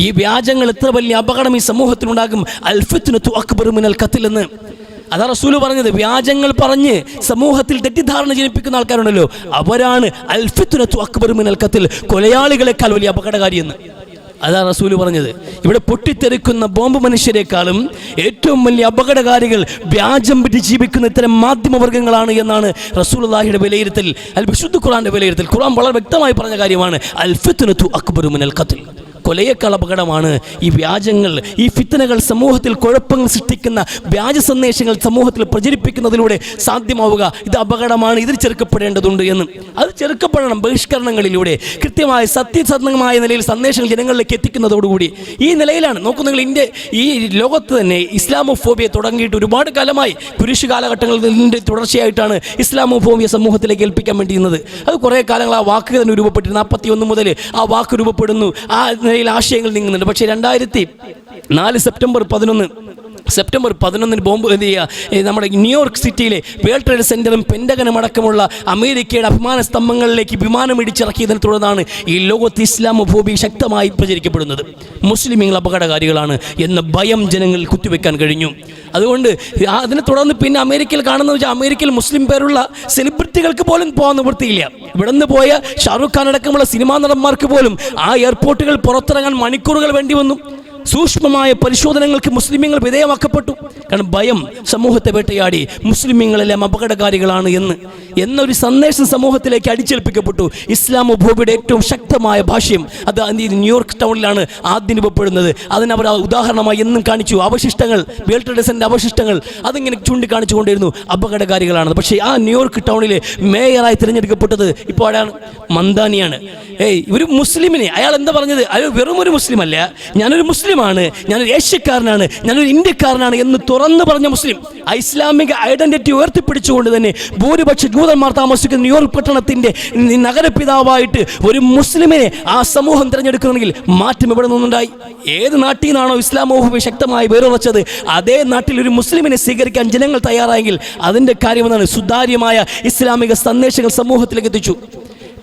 ഈ വ്യാജങ്ങൾ എത്ര വലിയ അപകടം ഈ സമൂഹത്തിനുണ്ടാകും അൽഫത്തിന് അക്ബർ മിനൽ കത്തിലെന്ന് അതാ റസൂൽ പറഞ്ഞത്. വ്യാജങ്ങൾ പറഞ്ഞ് സമൂഹത്തിൽ തെറ്റിദ്ധാരണ ജനിപ്പിക്കുന്ന ആൾക്കാരുണ്ടല്ലോ. അവരാണ് അൽഫത്തിനു അക്ബർ മിനൽ കത്തിൽ കൊലയാളികളെക്കാൾ വലിയ അപകടകാരിയെന്ന് അതാ റസൂൽ പറഞ്ഞത്. ഇവിടെ പൊട്ടിത്തെറിക്കുന്ന ബോംബ് മനുഷ്യരെക്കാളും ഏറ്റവും വലിയ അപകടകാരികൾ വ്യാജം പിടി ജീവിക്കുന്ന ഇത്തരം മാധ്യമവർഗങ്ങളാണ് എന്നാണ് റസൂലുള്ളാഹിയുടെ വിലയിരുത്തൽ അൽ വിശുദ്ധ ഖുറാന്റെ വിലയിരുത്തൽ. ഖുറാൻ വളരെ വ്യക്തമായി പറഞ്ഞ കാര്യമാണ് അൽഫിത്തു അക്ബറു അൽ ഖത്ൽ. കൊലയേക്കാൾ അപകടമാണ് ഈ വ്യാജങ്ങൾ ഈ ഫിത്തനകൾ സമൂഹത്തിൽ കുഴപ്പങ്ങൾ സൃഷ്ടിക്കുന്ന വ്യാജ സന്ദേശങ്ങൾ സമൂഹത്തിൽ പ്രചരിപ്പിക്കുന്നതിലൂടെ സാധ്യമാവുക. ഇത് അപകടമാണ് ഇതിൽ ചെറുക്കപ്പെടേണ്ടതുണ്ട് എന്ന്. അത് ചെറുക്കപ്പെടണം ബഹിഷ്കരണങ്ങളിലൂടെ. കൃത്യമായ സത്യസന്ധമായ നിലയിൽ സന്ദേശങ്ങൾ ജനങ്ങളിലേക്ക് എത്തിക്കുന്നതോടുകൂടി. ഈ നിലയിലാണ് നോക്കൂ നിങ്ങൾ ഇന്ത്യ ഈ ലോകത്ത് തന്നെ ഇസ്ലാമോഫോബിയ തുടങ്ങിയിട്ട് ഒരുപാട് കാലമായി കുരിശ് കാലഘട്ടങ്ങളിൽ തുടർച്ചയായിട്ടാണ് ഇസ്ലാമോഫോബിയ സമൂഹത്തിലേക്ക് ഏൽപ്പിക്കാൻ വേണ്ടിയിരുന്നത്. അത് കുറേ കാലങ്ങൾ ആ വാക്ക് തന്നെ രൂപപ്പെട്ടിരുന്നു. നാൽപ്പത്തി ഒന്ന് മുതൽ ആ വാക്ക് രൂപപ്പെടുന്നു. ആ നിലയിൽ ആശയങ്ങൾ നീങ്ങുന്നുണ്ട്. പക്ഷേ രണ്ടായിരത്തി നാല് സെപ്റ്റംബർ പതിനൊന്ന് സെപ്റ്റംബർ പതിനൊന്നിന് ബോംബ് എന്ത് ചെയ്യുക? നമ്മുടെ ന്യൂയോർക്ക് സിറ്റിയിലെ വേൾഡ് ട്രേഡ് സെന്ററും പെൻഡകനും അടക്കമുള്ള അമേരിക്കയുടെ അഭിമാന സ്തംഭങ്ങളിലേക്ക് വിമാനം ഇടിച്ചിറക്കിയതിനെ തുടർന്നാണ് ഈ ലോകത്ത് ഇസ്ലാമോഫോബി ശക്തമായി പ്രചരിക്കപ്പെടുന്നത്. മുസ്ലിമീങ്ങൾ അപകടകാരികളാണ് എന്ന ഭയം ജനങ്ങളിൽ കുത്തിവെക്കാൻ കഴിഞ്ഞു. അതുകൊണ്ട് അതിനെ തുടർന്ന് പിന്നെ അമേരിക്കയിൽ കാണുന്നത് വെച്ചാൽ അമേരിക്കയിൽ മുസ്ലിം പേരുള്ള സെലിബ്രിറ്റികൾക്ക് പോലും പോകാൻ നിവൃത്തിയില്ല. ഇവിടെ നിന്ന് പോയ ഷാറുഖ് ഖാൻ അടക്കമുള്ള സിനിമാ നടന്മാർക്ക് പോലും ആ എയർപോർട്ടുകൾ പുറത്തിറങ്ങാൻ മണിക്കൂറുകൾ വേണ്ടി വന്നു. സൂക്ഷ്മമായ പരിശോധനകൾക്ക് മുസ്ലിമീങ്ങൾ വിധേയമാക്കപ്പെട്ടു. കാരണം ഭയം സമൂഹത്തെ വേട്ടയാടി. മുസ്ലിമീങ്ങളെല്ലാം അപകടകാരികളാണ് എന്ന്. എന്നൊരു സന്ദേശം സമൂഹത്തിലേക്ക് അടിച്ചേൽപ്പിക്കപ്പെട്ടു. ഇസ്ലാമോഫോബിയുടെ ഏറ്റവും ശക്തമായ ഭാഷ്യം അത് ന്യൂയോർക്ക് ടൗണിലാണ് ആദ്യം രൂപപ്പെടുന്നത്. അതിനവർ ഉദാഹരണമായി എന്നും കാണിച്ചു. അവശിഷ്ടങ്ങൾ വേൾഡ് അവശിഷ്ടങ്ങൾ അതിങ്ങനെ ചൂണ്ടിക്കാണിച്ചുകൊണ്ടിരുന്നു. അപകടകാരികളാണ് പക്ഷേ ആ ന്യൂയോർക്ക് ടൗണിലെ മേയറായി തിരഞ്ഞെടുക്കപ്പെട്ടത് ഇപ്പോൾ ആരാണ്? മന്ദാനിയാണ്. ഏയ് ഒരു മുസ്ലിമിനെ. അയാൾ എന്താ പറഞ്ഞത്? അയാൾ വെറും ഒരു മുസ്ലിം അല്ല ഞാനൊരു മുസ്ലിമാണ് ഞാനൊരു ഏഷ്യക്കാരനാണ് ഞാനൊരു ഇന്ത്യക്കാരനാണ് എന്ന് തുറന്നു പറഞ്ഞ മുസ്ലിം ആ ഇസ്ലാമിക ഐഡന്റിറ്റി ഉയർത്തിപ്പിടിച്ചുകൊണ്ട് തന്നെ ഭൂരിപക്ഷ ജൂതന്മാർ താമസിക്കുന്ന ന്യൂയോർക്ക് പട്ടണത്തിന്റെ നഗരപിതാവായിട്ട് ഒരു മുസ്ലിമിനെ ആ സമൂഹം തിരഞ്ഞെടുക്കണമെങ്കിൽ മാറ്റം ഇവിടെ നിന്നുണ്ടായി. ഏത് നാട്ടിൽ നിന്നാണോ ഇസ്ലാമോഹം ശക്തമായി വേറുറച്ചത് അതേ നാട്ടിൽ ഒരു മുസ്ലിമിനെ സ്വീകരിക്കാൻ ജനങ്ങൾ തയ്യാറായെങ്കിൽ അതിന്റെ കാര്യം എന്താണ്? സുതാര്യമായ ഇസ്ലാമിക സന്ദേശങ്ങൾ സമൂഹത്തിലേക്ക് എത്തിച്ചു.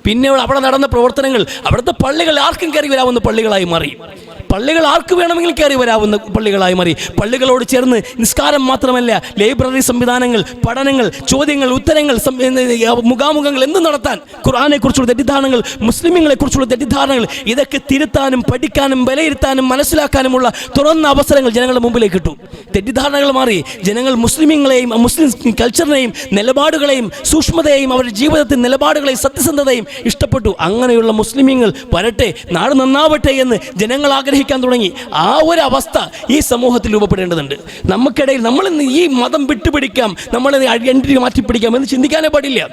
പിന്നെ അവിടെ നടന്ന പ്രവർത്തനങ്ങൾ അവിടുത്തെ പള്ളികൾ ആർക്കും കയറി വരാവുന്ന പള്ളികളായി മാറി. പള്ളികൾ ആർക്ക് വേണമെങ്കിലും കയറി വരാവുന്ന പള്ളികളായി മാറി. പള്ളികളോട് ചേർന്ന് നിസ്കാരം മാത്രമല്ല ലൈബ്രറി സംവിധാനങ്ങൾ പഠനങ്ങൾ ചോദ്യങ്ങൾ ഉത്തരങ്ങൾ മുഖാമുഖങ്ങൾ എന്ത് നടത്താൻ ഖുർആനെ കുറിച്ചുള്ള തെറ്റിദ്ധാരണകൾ മുസ്ലിമീങ്ങളെ കുറിച്ചുള്ള തെറ്റിദ്ധാരണകൾ ഇതൊക്കെ തിരുത്താനും പഠിക്കാനും വിലയിരുത്താനും മനസ്സിലാക്കാനുമുള്ള തുറന്ന അവസരങ്ങൾ ജനങ്ങളുടെ മുമ്പിലേക്ക് കിട്ടും തെറ്റിദ്ധാരണകൾ മാറി. ജനങ്ങൾ മുസ്ലിമുകളെയും മുസ്ലിം കൾച്ചറിനെയും നിലപാടുകളെയും സൂക്ഷ്മതയെയും അവരുടെ ജീവിതത്തിൽ നിലപാടുകളെയും സത്യസന്ധതയും ഇഷ്ടപ്പെട്ടു. അങ്ങനെയുള്ള മുസ്ലിമീങ്ങൾ വരട്ടെ നാട് നന്നാവട്ടെ എന്ന് ജനങ്ങൾ ആഗ്രഹിക്കാൻ തുടങ്ങി. ആ ഒരു അവസ്ഥ ഈ സമൂഹത്തിൽ രൂപപ്പെടേണ്ടതുണ്ട്. നമുക്കിടയിൽ നമ്മളിന്ന് ഈ മതം വിട്ടുപിടിക്കാം നമ്മളെ ഐഡന്റിറ്റി മാറ്റിപ്പിടിക്കാം എന്ന് ചിന്തിക്കാനേ പാടില്ല.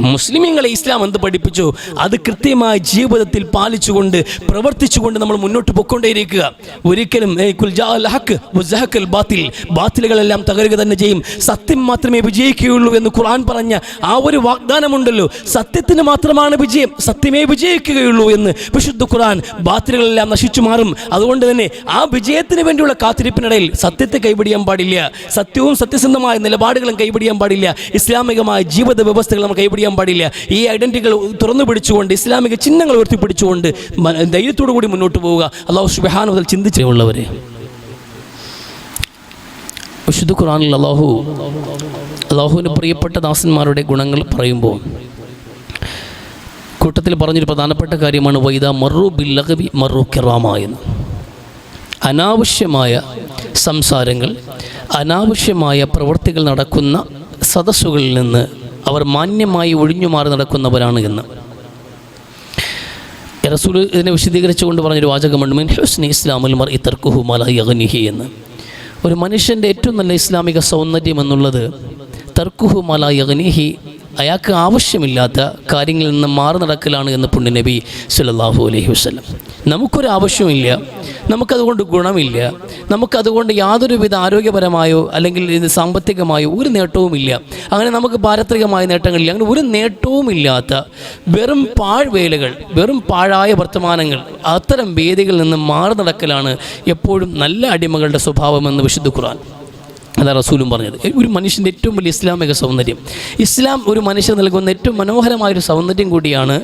മുസ്ലിമീങ്ങളെ ഇസ്ലാം എന്ത് പഠിപ്പിച്ചു? അത് കൃത്യമായി ജീവിതത്തിൽ പാലിച്ചുകൊണ്ട് പ്രവർത്തിച്ചുകൊണ്ട് നമ്മൾ മുന്നോട്ട് പൊക്കൊണ്ടേയിരിക്കുക ഒരിക്കലും ബാത്തിലുകളെല്ലാം തകരുക തന്നെ ചെയ്യും. സത്യം മാത്രമേ വിജയിക്കുകയുള്ളൂ എന്ന് ഖുർആൻ പറഞ്ഞ ആ ഒരു വാഗ്ദാനമുണ്ടല്ലോ. സത്യത്തിന് മാത്രമാണ് വിജയം സത്യമേ വിജയിക്കുകയുള്ളൂ എന്ന് വിശുദ്ധ ഖുർആൻ ബാത്തിലുകളെല്ലാം നശിച്ചു മാറും. അതുകൊണ്ട് തന്നെ ആ വിജയത്തിന് വേണ്ടിയുള്ള കാത്തിരിപ്പിനിടയിൽ സത്യത്തെ കൈപിടിയാൻ പാടില്ല. സത്യവും സത്യസന്ധമായ നിലപാടുകളും കൈപിടിയാൻ പാടില്ല. ഇസ്ലാമികമായ ജീവിത വ്യവസ്ഥകൾ നമ്മൾ കൈപിടിയാൻ പാടില്ല. ഈ ഐഡന്റിറ്റികൾ തുറന്നു പിടിച്ചുകൊണ്ട് ഇസ്ലാമിക ചിഹ്നങ്ങൾ ഉയർത്തിപ്പിടിച്ചുകൊണ്ട് ധൈര്യത്തോടു കൂടി മുന്നോട്ട് പോവുക. അള്ളാഹു സുബഹാൻ മുതൽ ചിന്തിച്ചുള്ളവർ വിശുദ്ധ ഖുറാനിൽ അള്ളാഹു അള്ളാഹുവിന് പ്രിയപ്പെട്ട ദാസന്മാരുടെ ഗുണങ്ങൾ പറയുമ്പോൾ കൂട്ടത്തിൽ പറഞ്ഞൊരു പ്രധാനപ്പെട്ട കാര്യമാണ് വൈദ മറു ബില്ലകവി മറു കിറാമ എന്ന്. അനാവശ്യമായ സംസാരങ്ങൾ അനാവശ്യമായ പ്രവൃത്തികൾ നടക്കുന്ന സദസ്സുകളിൽ നിന്ന് അവർ മാന്യമായി ഒഴിഞ്ഞു മാറി നടക്കുന്നവരാണ് എന്ന്. റസൂൽ ഇതിനെ വിശദീകരിച്ചുകൊണ്ട് പറഞ്ഞൊരു വാചകമുണ്ട്. മിൻ ഹുസ്നി ഇസ്ലാമുൽ മർ ഇത്തർക്കുഹു മല യഗ്നിഹി എന്ന്. ഒരു മനുഷ്യന്റെ ഏറ്റവും നല്ല ഇസ്ലാമിക സൗന്ദര്യം എന്നുള്ളത് തർക്കുഹു മല യഗ്നിഹി അയാൾക്ക് ആവശ്യമില്ലാത്ത കാര്യങ്ങളിൽ നിന്ന് മാറി നടക്കലാണ് എന്ന് പുണ്യ നബി സല്ലല്ലാഹു അലൈഹി വസല്ലം. നമുക്കൊരു ആവശ്യമില്ല നമുക്കതുകൊണ്ട് ഗുണമില്ല. നമുക്കതുകൊണ്ട് യാതൊരുവിധ ആരോഗ്യപരമായോ അല്ലെങ്കിൽ ഇത് സാമ്പത്തികമായോ ഒരു നേട്ടവുമില്ല. അങ്ങനെ നമുക്ക് പാരത്രികമായ നേട്ടങ്ങളില്ല. അങ്ങനെ ഒരു നേട്ടവുമില്ലാത്ത വെറും പാഴ്വേലകൾ വെറും പാഴായ വർത്തമാനങ്ങൾ അത്തരം വേദികളിൽ നിന്ന് മാറി നടക്കലാണ് എപ്പോഴും നല്ല അടിമകളുടെ സ്വഭാവമെന്ന് വിശുദ്ധ ഖുർആൻ. അതാ റസൂലും പറഞ്ഞത്. ഒരു മനുഷ്യന്റെ ഏറ്റവും വലിയ ഇസ്ലാമിക സൗന്ദര്യം. ഇസ്ലാം ഒരു മനുഷ്യൻ നൽകുന്ന ഏറ്റവും മനോഹരമായ ഒരു സൗന്ദര്യം കൂടിയാണ്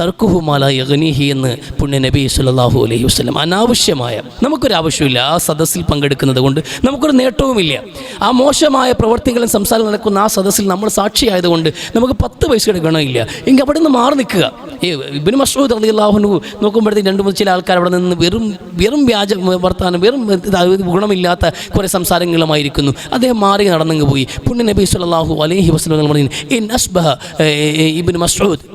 തർക്കുഹുമാല യഗ്നിഹി എന്ന് പുണ്യ നബി സുല്ലാഹു അലൈഹി വസ്ലം അനാവശ്യമായ. നമുക്കൊരു ആവശ്യമില്ല ആ സദസ്സിൽ പങ്കെടുക്കുന്നത് കൊണ്ട് നമുക്കൊരു നേട്ടവുമില്ല. ആ മോശമായ പ്രവർത്തികളും സംസാരം നടക്കുന്ന ആ സദസ്സിൽ നമ്മൾ സാക്ഷിയായതുകൊണ്ട് നമുക്ക് പത്ത് പൈസ എടുക്കണമില്ല എങ്കിൽ അവിടെ നിന്ന് മാറി നിൽക്കുക. ഏ ഇബിന് അലി അള്ളാഹു നോക്കുമ്പോഴത്തേക്ക് രണ്ട് മൂന്ന് ചില ആൾക്കാർ അവിടെ നിന്ന് വെറും വെറും വ്യാജ വർത്താനം വെറും ഗുണമില്ലാത്ത കുറേ സംസാരങ്ങളുമായിരിക്കുന്നു. അദ്ദേഹം മാറി നടന്നങ്ങ് പോയി. പുണ്യ നബി സല്ലല്ലാഹു അലൈഹി അസ്ബഹ ഇബ്നു മസ്ഊദ്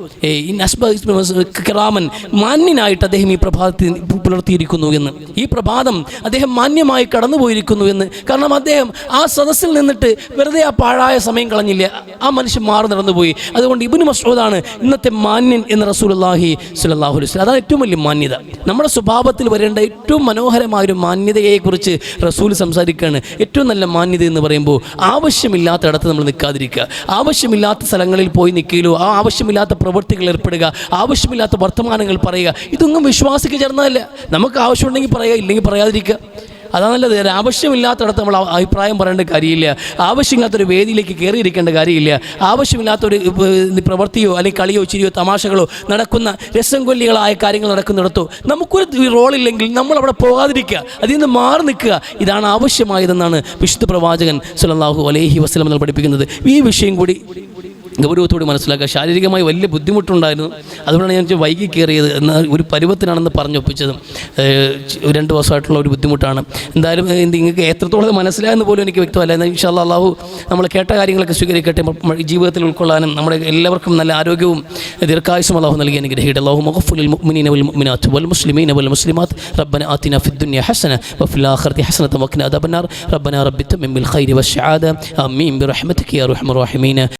മാന്യനായിട്ട് അദ്ദേഹം ഈ പ്രഭാതത്തിൽ പുലർത്തിയിരിക്കുന്നു എന്ന്. ഈ പ്രഭാതം അദ്ദേഹം മാന്യമായി കടന്നുപോയിരിക്കുന്നു എന്ന്. കാരണം അദ്ദേഹം ആ സദസ്സിൽ നിന്നിട്ട് വെറുതെ ആ പാഴായ സമയം കളഞ്ഞില്ല. ആ മനുഷ്യൻ മാറി നടന്നുപോയി. അതുകൊണ്ട് ഇബിന് മസൂദാണ് ഇന്നത്തെ മാന്യൻ എന്ന് റസൂലുള്ളാഹി സ്വല്ലല്ലാഹു അലൈഹി അതാണ് ഏറ്റവും വലിയ മാന്യത. നമ്മുടെ സ്വഭാവത്തിൽ വരേണ്ട ഏറ്റവും മനോഹരമായ ഒരു മാന്യതയെക്കുറിച്ച് റസൂൽ സംസാരിക്കുകയാണ്. ഏറ്റവും നല്ല മാന്യത എന്ന് പറയുമ്പോൾ ആവശ്യമില്ലാത്ത ഇടത്ത് നമ്മൾ നിൽക്കാതിരിക്കുക. ആവശ്യമില്ലാത്ത സ്ഥലങ്ങളിൽ പോയി നിൽക്കുകയോ ആ ആവശ്യമില്ലാത്ത പ്രവൃത്തികൾ ഏർപ്പെടുക ആവശ്യമില്ലാത്ത വർത്തമാനങ്ങൾ പറയുക ഇതൊന്നും വിശ്വാസിക്ക് ചേർന്നതല്ല. നമുക്ക് ആവശ്യമുണ്ടെങ്കിൽ പറയുക ഇല്ലെങ്കിൽ പറയാതിരിക്കുക. അതാണ് നല്ലത്. ഒരു ആവശ്യമില്ലാത്തടത്ത് നമ്മൾ അഭിപ്രായം പറയേണ്ട കാര്യമില്ല. ആവശ്യമില്ലാത്തൊരു വേദിയിലേക്ക് കയറിയിരിക്കേണ്ട കാര്യമില്ല. ആവശ്യമില്ലാത്തൊരു പ്രവൃത്തിയോ അല്ലെങ്കിൽ കളിയോ ചിരിയോ തമാശകളോ നടക്കുന്ന രസം കൊല്ലികളായ കാര്യങ്ങൾ നടക്കുന്നിടത്തോ നമുക്കൊരു റോളില്ലെങ്കിൽ നമ്മൾ അവിടെ പോകാതിരിക്കുക. അതിൽ നിന്ന് മാറി നിൽക്കുക. ഇതാണ് ആവശ്യമായതെന്നാണ് വിശുദ്ധ പ്രവാചകൻ സുലല്ലാഹു അലൈഹി വസ്ലം നമ്മൾ പഠിപ്പിക്കുന്നത്. ഈ വിഷയം കൂടി ഗൗരവത്തോട് മനസ്സിലാക്കുക. ശാരീരികമായി വലിയ ബുദ്ധിമുട്ടുണ്ടായിരുന്നു. അതുകൊണ്ടാണ് ഞാൻ വൈകി കയറിയത്. എന്ന ഒരു പരുവത്തിനാണെന്ന് പറഞ്ഞൊപ്പിച്ചത് രണ്ട് ദിവസമായിട്ടുള്ള ഒരു ബുദ്ധിമുട്ടാണ്. എന്തായാലും നിങ്ങൾക്ക് എത്രത്തോളം മനസ്സിലായെന്ന് പോലും എനിക്ക് വ്യക്തമല്ല. എന്നാൽ ഇൻഷാ അള്ളാഹു നമ്മൾ കേട്ട കാര്യങ്ങളൊക്കെ സ്വീകരിക്കട്ടെ. ജീവിതത്തിൽ ഉൾക്കൊള്ളാനും നമ്മുടെ എല്ലാവർക്കും നല്ല ആരോഗ്യവും ദീർഘായുസും അള്ളാഹു നൽകി അനുഗ്രഹിക്കട്ടെ. അള്ളാഹു മുഖഫുൽ മുഅ്മിനീന വൽ മുഅ്മിനാത്ത് വൽ മുസ്ലിമീന വൽ മുസ്ലിമാത്ത്. റബ്ബന ആത്തിന ഫിദ്ദുന്യ ഹസന വഫിൽ ആഖിറതി ഹസനത വഖിന അദാബന്നാർ. റബ്ബന റബ്ബിത മിൻ ബിൽ ഖൈരി വശഹാദ ആമീൻ. ബിറഹ്മതിക യാ റഹീമീൻ.